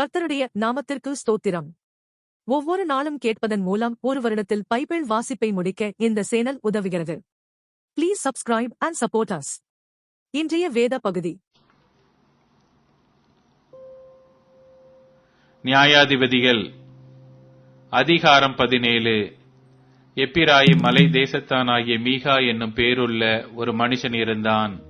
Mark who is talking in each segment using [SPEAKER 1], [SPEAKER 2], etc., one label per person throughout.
[SPEAKER 1] கர்த்தருடைய நாமத்திற்கு ஸ்தோத்திரம். ஒவ்வொரு நாளும் கேட்பதன் மூலம் ஒரு வருடத்தில் பைபிள் வாசிப்பை முடிக்க இந்த சேனல் உதவுகிறது. Please subscribe and support us இன்றைய வேத பகுதி.
[SPEAKER 2] நியாயாதிபதிகள் அதிகாரம் பதினேழு. எப்பிராயி மலை தேசத்தானாகிய மீகா என்னும் பேருள்ள ஒரு மனுஷன் இருந்தான்.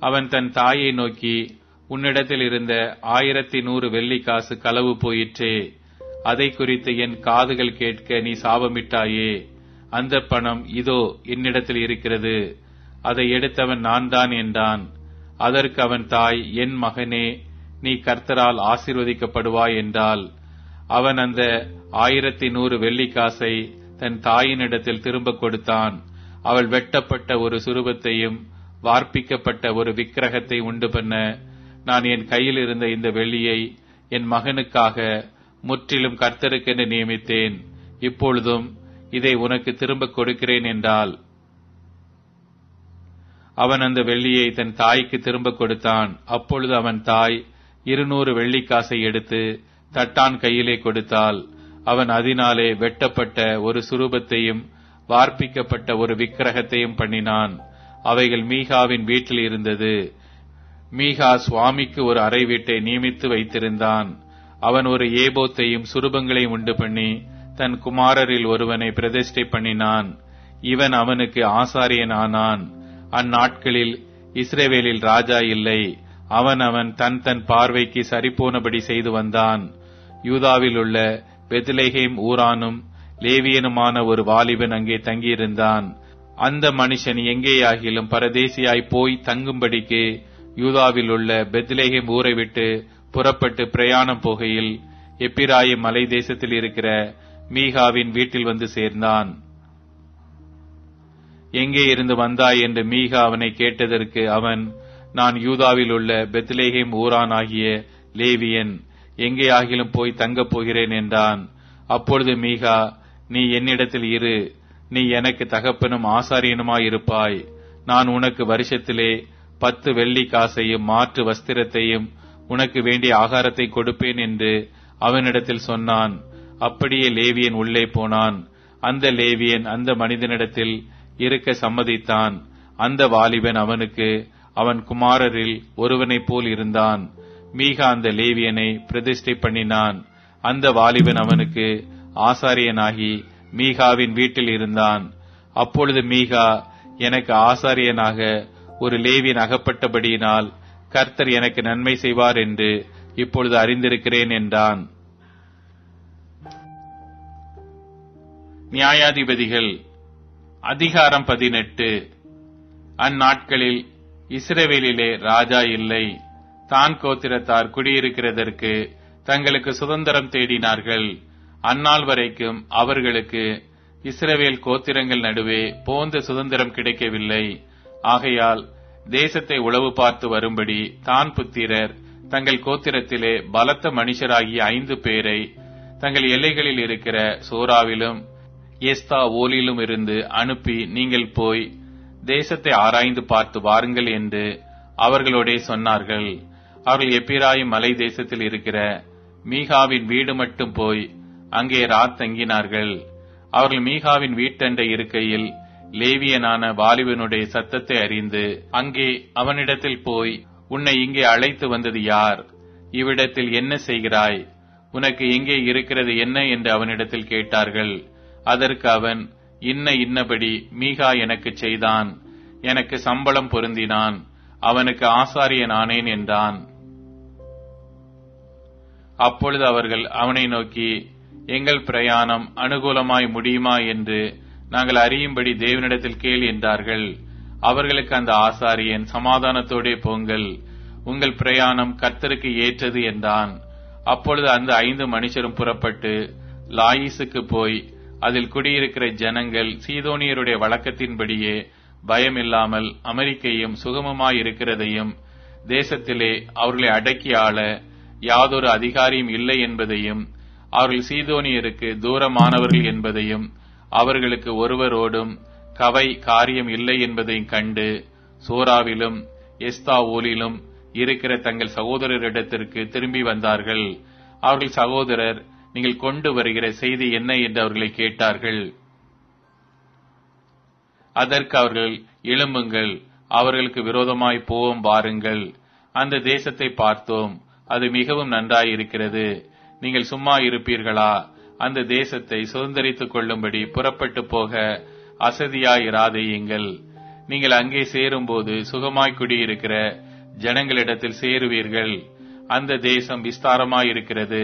[SPEAKER 2] அவன் தன் தாயை நோக்கி உன்னிடத்தில் இருந்த ஆயிரத்தி நூறு வெள்ளி காசு களவு போயிற்றே. அதை குறித்து என் காதுகள் கேட்க நீ சாபமிட்டாயே. அந்த பணம் இதோ என்னிடத்தில் இருக்கிறது. அதை எடுத்தவன் நான் தான் என்றான். அதற்கு அவன் தாய் என் மகனே நீ கர்த்தரால் ஆசீர்வதிக்கப்படுவாய் என்றால் அவன் அந்த ஆயிரத்தி நூறு வெள்ளிக்காசை தன் தாயினிடத்தில் திரும்ப கொடுத்தான். அவள் வெட்டப்பட்ட ஒரு சுரூபத்தையும் வார்ப்பிக்கப்பட்ட ஒரு விக்கிரகத்தை உண்டு பண்ண நான் என் கையில் இருந்த இந்த வெள்ளியை என் மகனுக்காக முற்றிலும் கர்த்தருக்கென்று நியமித்தேன். இப்பொழுதும் இதை உனக்கு திரும்ப கொடுக்கிறேன் என்றால் அவன் அந்த வெள்ளியை தன் தாய்க்கு திரும்ப கொடுத்தான். அப்பொழுது அவன் தாய் இருநூறு வெள்ளிக்காசை எடுத்து தட்டான் கையிலே கொடுத்தாள். அவன் அதனாலே வெட்டப்பட்ட ஒரு சுரூபத்தையும் வார்ப்பிக்கப்பட்ட ஒரு விக்கிரகத்தையும் பண்ணினான். அவைகள் மீகாவின் வீட்டில் இருந்தது. மீகா சுவாமிக்கு ஒரு அறை வீட்டை நியமித்து வைத்திருந்தான். அவன் ஒரு ஏபோத்தையும் சுரூபங்களையும் உண்டு பண்ணி தன் குமாரரில் ஒருவனை பிரதிஷ்டை பண்ணினான். இவன் அவனுக்கு ஆசாரியன் ஆனான் அந்நாட்களில் இஸ்ரேவேலில் ராஜா இல்லை. அவன் அவன் தன் தன் பார்வைக்கு சரிபோனபடி செய்து வந்தான். யூதாவில் உள்ள பெத்லேஹேம் ஊரானும் லேவியனுமான ஒரு வாலிபன் அங்கே தங்கியிருந்தான். அந்த மனுஷன் எங்கேயாகிலும் பரதேசியாய் போய் தங்கும்படிக்கு யூதாவில் உள்ள பெத்லேஹேம் ஊரை விட்டு புறப்பட்டு பிரயாணம் போகையில் எப்பிராயிம் மலை தேசத்தில் இருக்கிற மீகாவின் வீட்டில் வந்து சேர்ந்தான். எங்கே இருந்து வந்தாய்? என்று மீகா அவனை கேட்டதற்கு அவன் நான் யூதாவில் உள்ள பெத்லேஹேம் ஊரான் ஆகிய லேவியன் எங்கே ஆகிலும் போய் தங்கப் போகிறேன் என்றான். அப்பொழுது மீகா நீ என்னிடத்தில் இரு. நீ எனக்கு தகப்பனும் ஆசாரியனுமாயிருப்பாய். நான் உனக்கு வருஷத்திலே பத்து வெள்ளி காசையும் மாற்று வஸ்திரத்தையும் உனக்கு வேண்டிய ஆகாரத்தை கொடுப்பேன் என்று அவனிடத்தில் சொன்னான். அப்படியே லேவியன் உள்ளே போனான். அந்த லேவியன் அந்த மனிதனிடத்தில் இருக்க சம்மதித்தான். அந்த வாலிபன் அவனுக்கு அவன் குமாரரில் ஒருவனைப் போல் இருந்தான். மீகா அந்த லேவியனை பிரதிஷ்டை பண்ணினான். அந்த வாலிபன் அவனுக்கு ஆசாரியனாகி மீகாவின் வீட்டில் இருந்தான். அப்பொழுது மீகா எனக்கு ஆசாரியனாக ஒரு லேவியன் அகப்பட்டபடியினால் கர்த்தர் எனக்கு நன்மை செய்வார் என்று இப்பொழுது அறிந்திருக்கிறேன் என்றான். நியாயாதிபதிகள் அதிகாரம் பதினெட்டு. அந்நாட்களில் இஸ்ரேவேலிலே ராஜா இல்லை. தான் கோத்திரத்தார் குடியிருக்கிறதற்கு தங்களுக்கு சுதந்திரம் தேடினார்கள். அந்நாள் வரைக்கும் அவர்களுக்கு இஸ்ரவேல் கோத்திரங்கள் நடுவே போந்த சுதந்திரம் கிடைக்கவில்லை. ஆகையால் தேசத்தை உளவு பார்த்து வரும்படி தான் புத்திரர் தங்கள் கோத்திரத்திலே பலத்த மனுஷராகிய ஐந்து பேரை தங்கள் எல்லைகளில் இருக்கிற சோராவிலும் எஸ்தா ஓலிலும் இருந்து அனுப்பி நீங்கள் போய் தேசத்தை ஆராய்ந்து பார்த்து வாருங்கள் என்று அவர்களோடே சொன்னார்கள். அவர்கள் எப்பிராயும் மலை தேசத்தில் இருக்கிற மீகாவின் வீடு மட்டும் போய் அங்கே ராத் தங்கினார்கள். அவர்கள் மீகாவின் வீட்டண்டை இருக்கையில் லேவியனான வாலிபனுடைய சத்தத்தை அறிந்து அங்கே அவனிடத்தில் போய் உன்னை இங்கே அழைத்து வந்தது யார்? இவ்விடத்தில் என்ன செய்கிறாய்? உனக்கு எங்கே இருக்கிறது என்ன? என்று அவனிடத்தில் கேட்டார்கள். அதற்கு அவன் இன்ன இன்னபடி மீகா எனக்கு செய்தான். எனக்கு சம்பளம் பொருந்தினான். அவனுக்கு ஆசாரியன் ஆனேன் என்றான். அப்பொழுது அவர்கள் அவனை நோக்கி எங்கள் பிரயாணம் அனுகூலமாய் முடியுமா? என்று நாங்கள் அறியும்படி தேவனிடத்தில் கேள் என்றார்கள். அவர்களுக்கு அந்த ஆசாரியன் சமாதானத்தோடே போங்கள். உங்கள் பிரயாணம் கர்த்தருக்கு ஏற்றது என்றான். அப்பொழுது அந்த ஐந்து மனுஷரும் புறப்பட்டு லாயிசுக்கு போய் அதில் குடியிருக்கிற ஜனங்கள் சீதோனியருடைய வழக்கத்தின்படியே பயமில்லாமல் அமெரிக்கையும் சுகமமாயிருக்கிறதையும் தேசத்திலே அவர்களை அடக்கி ஆள யாதொரு அதிகாரியும் இல்லை என்பதையும் அவர்கள் சீதோனியருக்கு தூரமானவர்கள் என்பதையும் அவர்களுக்கு ஒருவரோடும் கவை காரியம் இல்லை என்பதையும் கண்டு சோராவிலும் எஸ்தாவோலிலும் இருக்கிற தங்கள் சகோதரரிடத்திற்கு திரும்பி வந்தார்கள். அவர்கள் சகோதரர் நீங்கள் கொண்டு வருகிற செய்தி என்ன? என்று அவர்களை கேட்டார்கள். அதற்கு அவர்கள் எழும்புங்கள் அவர்களுக்கு விரோதமாய் போவோம் பாருங்கள் அந்த தேசத்தை பார்த்தோம் அது மிகவும் நன்றாயிருக்கிறது. நீங்கள் சும்மா இருப்பீர்களா? அந்த தேசத்தை சுதந்திரித்துக் கொள்ளும்படி புறப்பட்டு போக அசதியாயிராதையுங்கள். நீங்கள் அங்கே சேரும்போது சுகமாய் குடியிருக்கிற ஜனங்களிடத்தில் சேருவீர்கள். அந்த தேசம் விஸ்தாரமாயிருக்கிறது.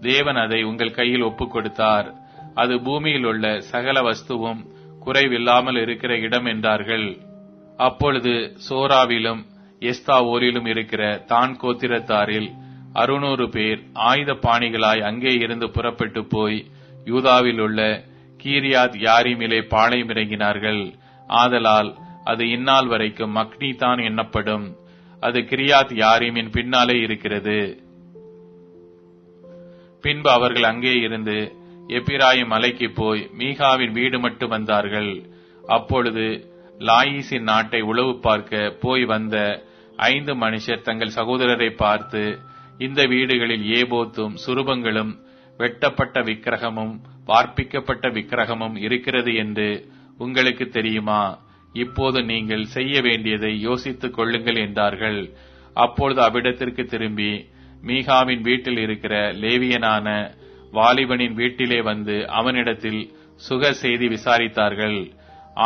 [SPEAKER 2] தேவன் அதை உங்கள் கையில் ஒப்புக் கொடுத்தார். அது பூமியில் உள்ள சகல வஸ்துவும் குறைவில்லாமல் இருக்கிற இடம் என்றார்கள். அப்பொழுது சோராவிலும் எஸ்தாவோரிலும் இருக்கிற தான் கோத்திரத்தாரில் அறுநூறு பேர் ஆயுத பாணிகளாய் அங்கே இருந்து புறப்பட்டு போய் யூதாவில் உள்ள கீரியாத் யாரிமிலே பாளையம் இறங்கினார்கள். ஆதலால் அது இந்நாள் வரைக்கும் மக்னி தான் எண்ணப்படும் அது கிரியாத் யாரிமின் பின்னாலே இருக்கிறது. பின்பு அவர்கள் அங்கே இருந்து எப்பிராயும் மலைக்கு போய் மீகாவின் வீடு மட்டும் வந்தார்கள். அப்பொழுது லாயிசின் நாட்டை உளவு பார்க்க போய் வந்த ஐந்து மனுஷர் தங்கள் சகோதரரை பார்த்து இந்த வீடுகளில் ஏபோத்தும் சுரூபங்களும் வெட்டப்பட்ட விக்கிரகமும் வார்ப்பிக்கப்பட்ட விக்கிரகமும் இருக்கிறது என்று உங்களுக்கு தெரியுமா? இப்போது நீங்கள் செய்ய வேண்டியதை யோசித்துக் கொள்ளுங்கள் என்றார்கள். அப்பொழுது அவ்விடத்திற்கு திரும்பி மீகாவின் வீட்டில் இருக்கிற லேவியனான வாலிபனின் வீட்டிலே வந்து அவனிடத்தில் சுக செய்தி விசாரித்தார்கள்.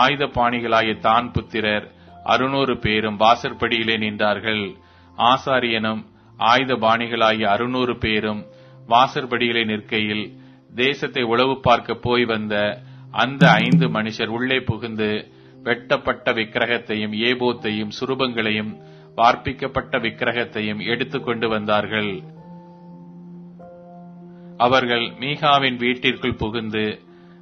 [SPEAKER 2] ஆயுத பாணிகளாய தான் புத்திரர் அறுநூறு பேரும் வாசற்படியிலே நின்றார்கள். ஆசாரியனும் ஆயுதபாணிகளாகிய அறுநூறு பேரும் வாசற்படியிலே நிற்கையில் தேசத்தை உளவு பார்க்க போய் வந்த அந்த ஐந்து மனுஷர் உள்ளே புகுந்து வெட்டப்பட்ட விக்கிரகத்தையும் ஏபோத்தையும் சுரூபங்களையும் வார்ப்பிக்கப்பட்ட விக்கிரகத்தையும் எடுத்துக்கொண்டு வந்தார்கள். அவர்கள் மீகாவின் வீட்டிற்குள் புகுந்து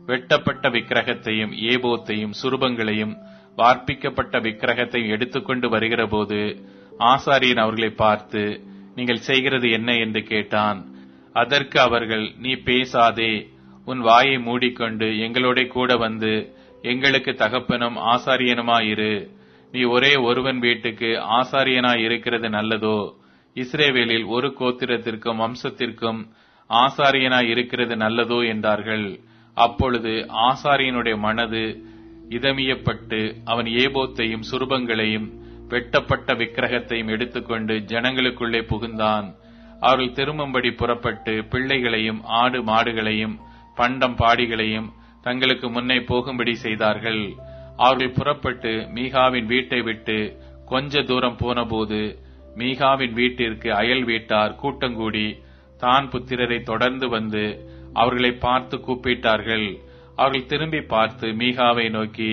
[SPEAKER 2] வெட்டப்பட்ட விக்கிரகத்தையும் ஏபோத்தையும் சுரூபங்களையும் வார்ப்பிக்கப்பட்ட விக்கிரகத்தையும் எடுத்துக்கொண்டு வருகிறபோது ஆசாரியன் அவர்களை பார்த்து நீங்கள் செய்கிறது என்ன என்று கேட்டான். அதற்கு அவர்கள் நீ பேசாதே. உன் வாயை மூடிக்கொண்டு எங்களோட கூட வந்து எங்களுக்கு தகப்பனும் ஆசாரியனுமாயிரு. நீ ஒரே ஒருவன் வீட்டுக்கு ஆசாரியனாய் இருக்கிறது நல்லதோ? இஸ்ரேவேலில் ஒரு கோத்திரத்திற்கும் வம்சத்திற்கும் ஆசாரியனாய் இருக்கிறது நல்லதோ? என்றார்கள். அப்பொழுது ஆசாரியனுடைய மனது இதமியப்பட்டு அவன் ஏபோத்தையும் சுரூபங்களையும் வெட்டப்பட்ட விக்கிரகத்தையும் எடுத்துக்கொண்டு ஜனங்களுக்குள்ளே புகுந்தான். அவர்கள் திரும்பும்படி புறப்பட்டு பிள்ளைகளையும் ஆடு மாடுகளையும் பண்டம் பாடிகளையும் தங்களுக்கு முன்னே போகும்படி செய்தார்கள். அவர்கள் புறப்பட்டு மீகாவின் வீட்டை விட்டு கொஞ்ச தூரம் போனபோது மீகாவின் வீட்டிற்கு அயல் வீட்டார் கூட்டங்கூடி தான் புத்திரரை தொடர்ந்து வந்து அவர்களை பார்த்து கூப்பிட்டார்கள். அவர்கள் திரும்பி பார்த்து மீகாவை நோக்கி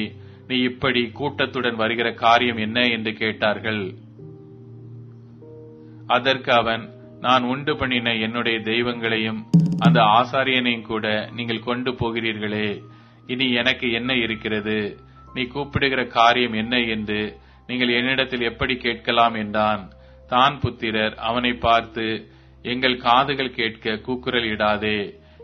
[SPEAKER 2] நீ இப்படி கூட்டத்துடன் வருகிற காரியம் என்ன என்று கேட்டார்கள். அதற்கு அவன் நான் உண்டு பண்ணின என்னுடைய தெய்வங்களையும் அந்த ஆசாரியனையும் கூட நீங்கள் கொண்டு போகிறீர்களே. இனி எனக்கு என்ன இருக்கிறது? நீ கூப்பிடுகிற காரியம் என்ன என்று நீங்கள் என்னிடத்தில் எப்படி கேட்கலாம்? என்றான். தான் புத்திரர் அவனை பார்த்து எங்கள் காதுகள் கேட்க கூக்குரல் இடாதே.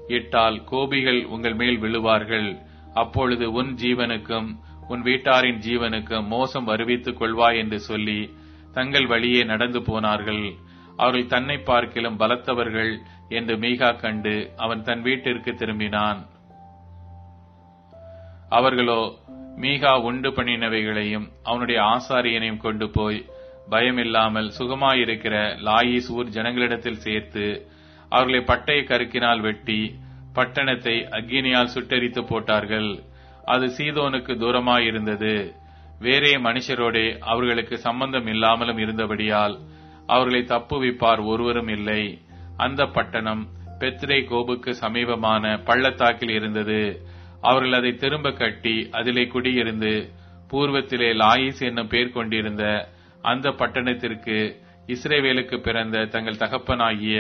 [SPEAKER 2] இட்டால் கோபிகள் உங்கள் மேல் விழுவார்கள். அப்பொழுது உன் ஜீவனுக்கும் உன் வீட்டாரின் ஜீவனுக்கு மோசம் வருவித்துக் கொள்வாய் என்று சொல்லி தங்கள் வழியே நடந்து போனார்கள். அவர்கள் தன்னை பார்க்கிலும் பலத்தவர்கள் என்று மீகா கண்டு அவன் தன் வீட்டிற்கு திரும்பினான். அவர்களோ மீகா உண்டு பண்ணினவைகளையும் அவனுடைய ஆசாரியனையும் கொண்டு போய் பயமில்லாமல் சுகமாயிருக்கிற லாயிஸ் ஊர் ஜனங்களிடத்தில் சேர்த்து அவர்களை பட்டய கருக்கினால் வெட்டி பட்டணத்தை அக்கினியால் சுட்டெரித்து போட்டார்கள். அது சீதோனுக்கு தூரமாயிருந்தது. வேறே மனுஷரோடே அவர்களுக்கு சம்பந்தம் இல்லாமலும் இருந்தபடியால் அவர்களை தப்புவிப்பார் ஒருவரும் இல்லை. அந்த பட்டணம் பெத்ரே கோபுக்கு சமீபமான பள்ளத்தாக்கில் இருந்தது. அவர்கள் அதை திரும்ப கட்டி அதிலே குடியிருந்து பூர்வத்திலே லாயிஸ் என்னும் பேர் கொண்டிருந்த அந்த பட்டணத்திற்கு இஸ்ரேவேலுக்கு பிறந்த தங்கள் தகப்பனாகிய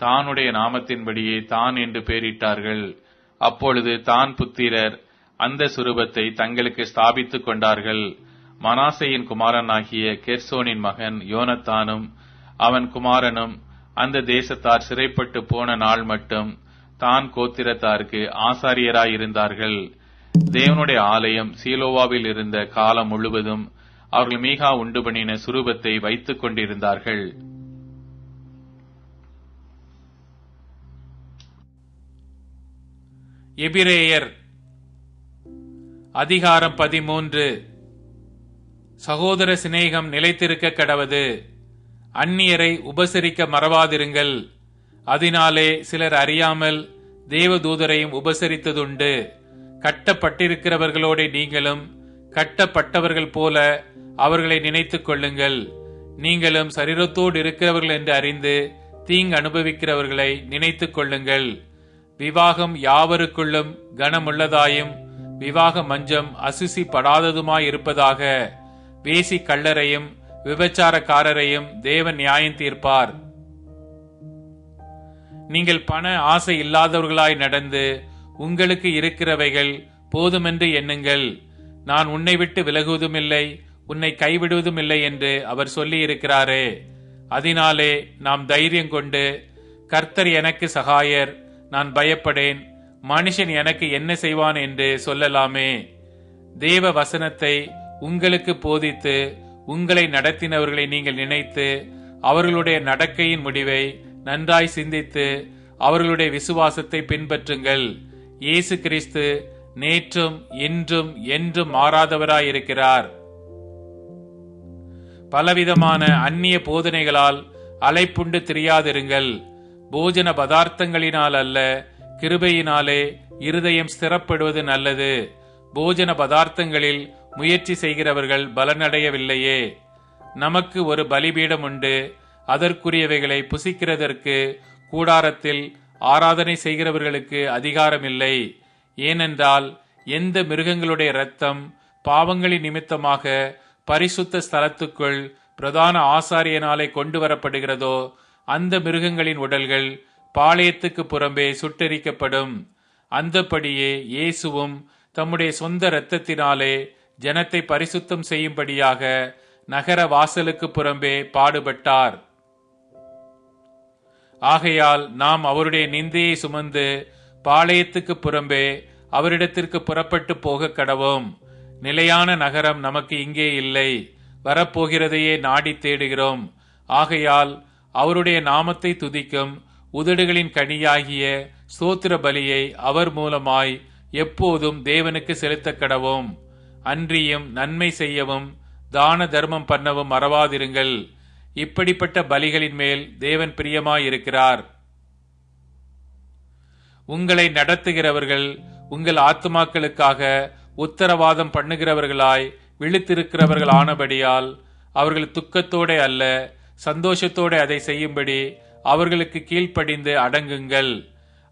[SPEAKER 2] தானுடைய நாமத்தின்படியே தான் என்று பெயரிட்டார்கள் அப்பொழுது தான் புத்திரர் அந்த சுரூபத்தை தங்களுக்கு ஸ்தாபித்துக் கொண்டார்கள். மனாசையின் குமாரனாகிய கெர்சோனின் மகன் யோனத்தானும் அவன் குமாரனும் அந்த தேசத்தார் சிறைப்பட்டு போன நாள் மட்டும் தான் கோத்திரத்தாருக்கு ஆசாரியராயிருந்தார்கள். தேவனுடைய ஆலயம் சீலோவாவில் இருந்த காலம் முழுவதும் அவர்கள் மீகா உண்டு பண்ணின சுரூபத்தை வைத்துக் கொண்டிருந்தார்கள். எபிரேயர் அதிகாரம் பதிமூன்று. சகோதர சிநேகம் நிலைத்திருக்க கடவது. அந்நியரை உபசரிக்க மறவாதிருங்கள். அதனாலே சிலர் அறியாமல் தேவதூதரையும் உபசரித்ததுண்டு. கட்டப்பட்டிருக்கிறவர்களோட நீங்களும் கட்டப்பட்டவர்கள் போல அவர்களை நினைத்துக் கொள்ளுங்கள். நீங்களும் சரீரத்தோடு இருக்கிறவர்கள் என்று அறிந்து தீங்கு அனுபவிக்கிறவர்களை நினைத்துக் கொள்ளுங்கள். விவாகம் யாவருக்குள்ளும் கனமுள்ளதாயும் விவாக மஞ்சம் அசுசி படாததுமாய் இருப்பதாக வேசி கள்ளரையும் விபச்சாரக்காரரையும் தேவன் நியாயம் தீர்ப்பார். நீங்கள் பண ஆசை இல்லாதவர்களாய் நடந்து உங்களுக்கு இருக்கிறவைகள் போதுமென்று எண்ணுங்கள். நான் உன்னை விட்டு விலகுவதுமில்லை உன்னை கைவிடுவதும் இல்லை என்று அவர் சொல்லியிருக்கிறாரே. அதனாலே நாம் தைரியம் கொண்டு கர்த்தர் எனக்கு சகாயர் நான் பயப்படேன் மனுஷன் எனக்கு என்ன செய்வான் என்று சொல்லலாமே. தேவ வசனத்தை உங்களுக்கு போதித்து உங்களை நடத்தினவர்களை நீங்கள் நினைத்து அவர்களுடைய நடக்கையின் முடிவை நன்றாய் சிந்தித்து அவர்களுடைய விசுவாசத்தை பின்பற்றுங்கள். இயேசு கிறிஸ்து நேற்றும் இன்றும் என்றும் மாறாதவராயிருக்கிறார். பலவிதமான அந்நிய போதனைகளால் அலைப்புண்டு திரியாதிருங்கள். போஜன பதார்த்தங்களினால் அல்ல கிருபையினாலே இருதயம் ஸ்திரப்படுவது நல்லது. போஜன பதார்த்தங்களில் முயற்சி செய்கிறவர்கள் பலனடையவில்லையே. நமக்கு ஒரு பலிபீடம் உண்டு. அதற்குரியவைகளை புசிக்கிறதற்கு கூடாரத்தில் ஆராதனை செய்கிறவர்களுக்கு அதிகாரமில்லை. ஏனென்றால் எந்த மிருகங்களுடைய இரத்தம் பாவங்களின் நிமித்தமாக பரிசுத்த ஸ்தலத்துக்குள் பிரதான ஆசாரியனாலே கொண்டு வரப்படுகிறதோ அந்த மிருகங்களின் உடல்கள் பாளையத்துக்கு புறம்பே சுட்டெரிக்கப்படும். அந்தபடியே இயேசுவும் தம்முடைய சொந்த இரத்தத்தினாலே ஜனத்தை பரிசுத்தம் செய்யும்படியாக நகர வாசலுக்கு புறம்பே பாடுபட்டார். ஆகையால் நாம் அவருடைய நிந்தையை சுமந்து பாளையத்துக்கு புறம்பே அவரிடத்திற்கு புறப்பட்டு போக கடவோம். நிலையான நகரம் நமக்கு இங்கே இல்லை. வரப்போகிறதையே நாடி தேடுகிறோம். ஆகையால் அவருடைய நாமத்தை துதிக்கும் உதடுகளின் கனியாகிய சோத்திர பலியை அவர் மூலமாய் எப்போதும் தேவனுக்கு செலுத்த கடவோம் அன்றியும் நன்மை செய்யவும் தான தர்மம் பண்ணவும் மறவாதிருங்கள். இப்படிப்பட்ட பலிகளின் மேல் தேவன் பிரியமாயிருக்கிறார். உங்களை நடத்துகிறவர்கள் உங்கள் ஆத்துமாக்களுக்காக உத்தரவாதம் பண்ணுகிறவர்களாய் விழித்திருக்கிறவர்கள் ஆனபடியால் அவர்கள் துக்கத்தோட அல்ல சந்தோஷத்தோட அதை செய்யும்படி அவர்களுக்கு கீழ்ப்படிந்து அடங்குங்கள்.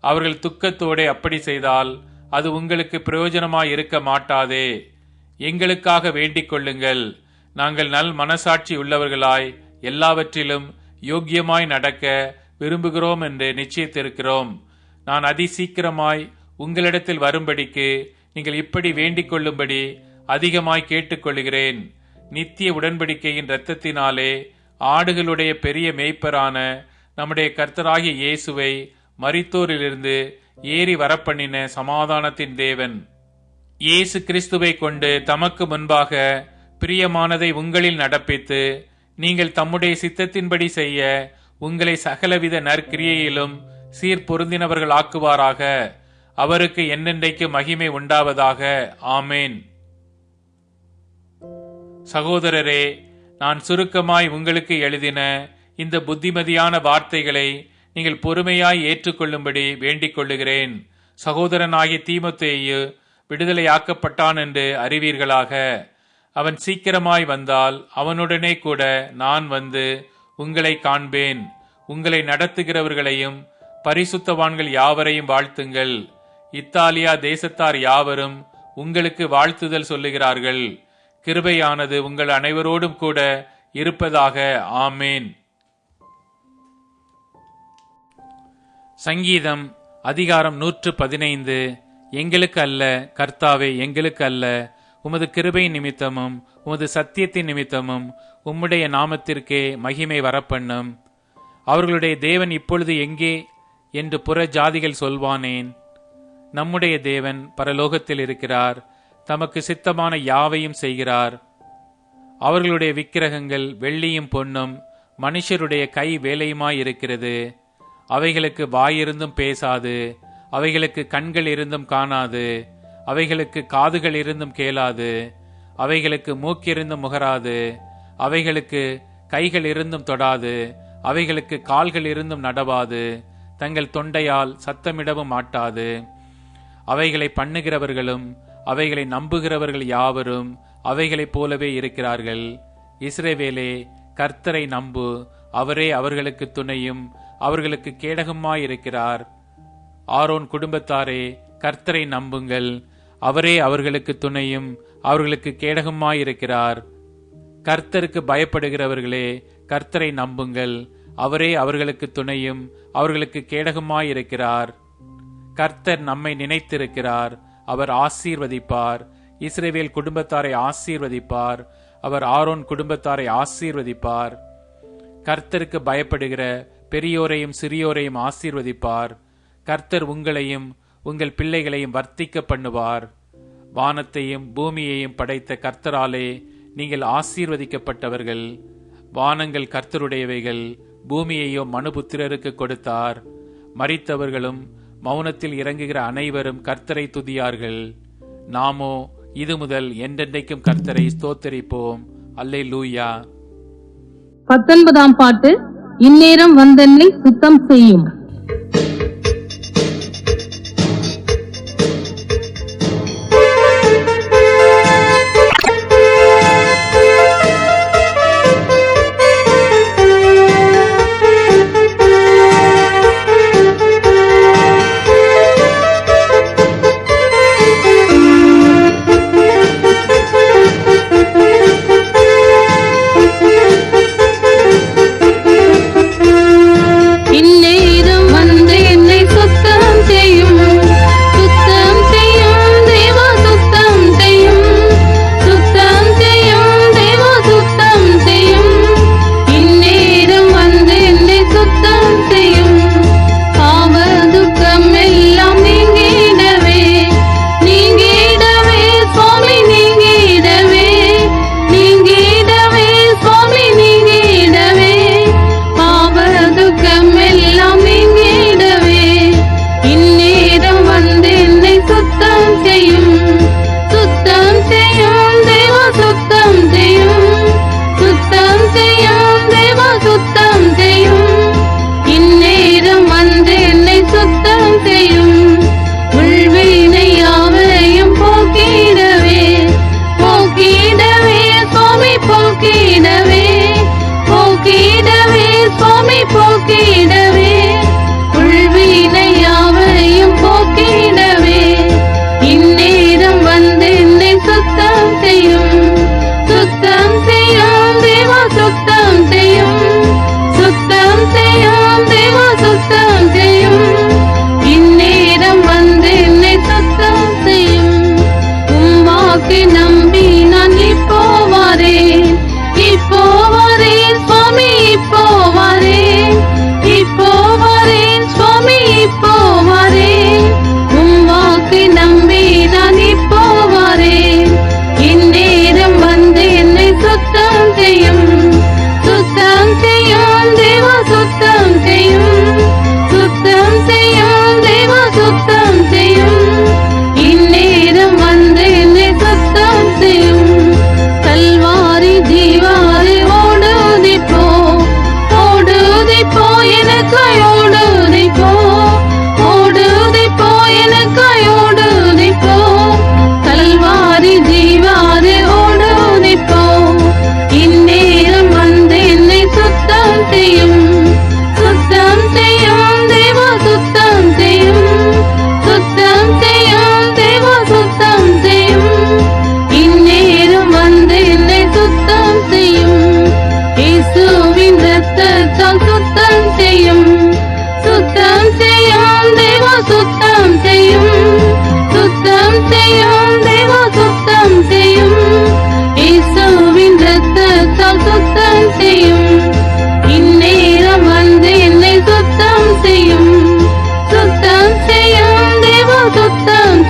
[SPEAKER 2] அவர்கள் துக்கத்தோடே அப்படி செய்தால் அது உங்களுக்கு பிரயோஜனமாய் இருக்க மாட்டாதே. எங்களுக்காக வேண்டிக் கொள்ளுங்கள். நாங்கள் நல் மனசாட்சி உள்ளவர்களாய் எல்லாவற்றிலும் யோக்கியமாய் நடக்க விரும்புகிறோம் என்று நிச்சயித்திருக்கிறோம். நான் அதி சீக்கிரமாய் உங்களிடத்தில் வரும்படிக்கு நீங்கள் இப்படி வேண்டிக் கொள்ளும்படி அதிகமாய் கேட்டுக்கொள்கிறேன் நித்திய உடன்படிக்கையின் இரத்தத்தினாலே ஆடுகளுடைய பெரிய மேய்ப்பரான நம்முடைய கர்த்தராகிய இயேசுவை மரித்தோரிலிருந்து ஏறி வரப்பண்ணின சமாதானத்தின் தேவன். இயேசு கிறிஸ்துவை கொண்டு தமக்கு முன்பாக பிரியமானதை உங்களில் நடப்பித்து நீங்கள் தம்முடைய சித்தத்தின்படி செய்ய உங்களை சகலவித நற்கிரியையிலும் சீர்பொருந்தினவர்கள் ஆக்குவாராக அவருக்கு என்னென்றைக்கு மகிமை உண்டாவதாக. ஆமேன். சகோதரரே நான் சுருக்கமாய் உங்களுக்கு எழுதின இந்த புத்திமதியான வார்த்தைகளை நீங்கள் பொறுமையாய் ஏற்றுக்கொள்ளும்படி வேண்டிக் கொள்ளுகிறேன் சகோதரனாகிய தீமத்தேயு விடுதலையாக்கப்பட்டான் என்று அறிவீர்களாக. அவன் சீக்கிரமாய் வந்தால் அவனுடனே கூட நான் வந்து உங்களை காண்பேன். உங்களை நடத்துகிறவர்களையும் பரிசுத்தவான்கள் யாவரையும் வாழ்த்துங்கள். இத்தாலியா தேசத்தார் யாவரும் உங்களுக்கு வாழ்த்துதல் சொல்லுகிறார்கள். கிருபையானது உங்கள் அனைவரோடும் கூட இருப்பதாக ஆமேன். சங்கீதம் அதிகாரம் நூற்று பதினைந்து எங்களுக்கு அல்ல கர்த்தாவே எங்களுக்கு அல்ல உமது கிருபை நிமித்தமும் உமது சத்தியத்தின் நிமித்தமும் உம்முடைய நாமத்திற்கே மகிமை வரப்பண்ணும். அவர்களுடைய தேவன் இப்பொழுது எங்கே என்று புற ஜாதிகள் சொல்வானேன். நம்முடைய தேவன் பரலோகத்தில் இருக்கிறார் தமக்கு சித்தமான யாவையும் செய்கிறார். அவர்களுடைய விக்கிரகங்கள் வெள்ளியும் பொன்னும் மனுஷருடைய கை வேலையுமாய் இருக்கிறது அவைகளுக்கு வாயிருந்தும் பேசாது அவைகளுக்கு கண்கள் இருந்தும் காணாது அவைகளுக்கு காதுகள் இருந்தும் கேளாது அவைகளுக்கு மூக்கிருந்தும் முகராது அவைகளுக்கு கைகள் இருந்தும் தொடாது அவைகளுக்கு கால்கள் இருந்தும் நடவாது தங்கள் தொண்டையால் சத்தமிடவும் மாட்டாது. அவைகளை பண்ணுகிறவர்களும் அவைகளை நம்புகிறவர்கள் யாவரும் அவைகளைப் போலவே இருக்கிறார்கள். இஸ்ரேவேலே கர்த்தரை நம்பு அவரே அவர்களுக்கு துணையும் அவர்களுக்கு கேடகமாயிருக்கிறார். ஆரோன் குடும்பத்தாரே கர்த்தரை நம்புங்கள். அவரே அவர்களுக்கு துணையும் அவர்களுக்கு கேடகமாயிருக்கிறார். கர்த்தருக்கு பயப்படுகிறவர்களே கர்த்தரை நம்புங்கள். அவரே அவர்களுக்கு துணையும் அவர்களுக்கு கேடகமாயிருக்கிறார். கர்த்தர் நம்மை நினைத்திருக்கிறார். அவர் ஆசீர்வதிப்பார். இஸ்ரேவேல் குடும்பத்தாரை ஆசீர்வதிப்பார். அவர் ஆரோன் குடும்பத்தாரை ஆசீர்வதிப்பார். கர்த்தருக்கு பயப்படுகிற பெரியோரையும் சிறியோரையும் ஆசீர்வதிப்பார். கர்த்தர் உங்களையும் உங்கள் பிள்ளைகளையும் வர்த்திக்க பண்ணுவார். வானத்தையும் பூமியையும் படைத்த கர்த்தராலே நீங்கள் ஆசீர்வதிக்கப்பட்டவர்கள். வானங்கள் கர்த்தருடையவைகள் பூமியையோ மனுபுத்திரருக்கு கொடுத்தார். மறித்தவர்களும் மௌனத்தில் இறங்குகிற அனைவரும் கர்த்தரை துதியார்கள். நாமோ இது முதல் என்றென்றைக்கும் கர்த்தரை ஸ்தோத்தரிப்போம். அல்லே லூயா
[SPEAKER 3] பத்தொன்பதாம் பாட்டு. இந்நேரம் வந்தென்னை சுத்தம் செய்யும்.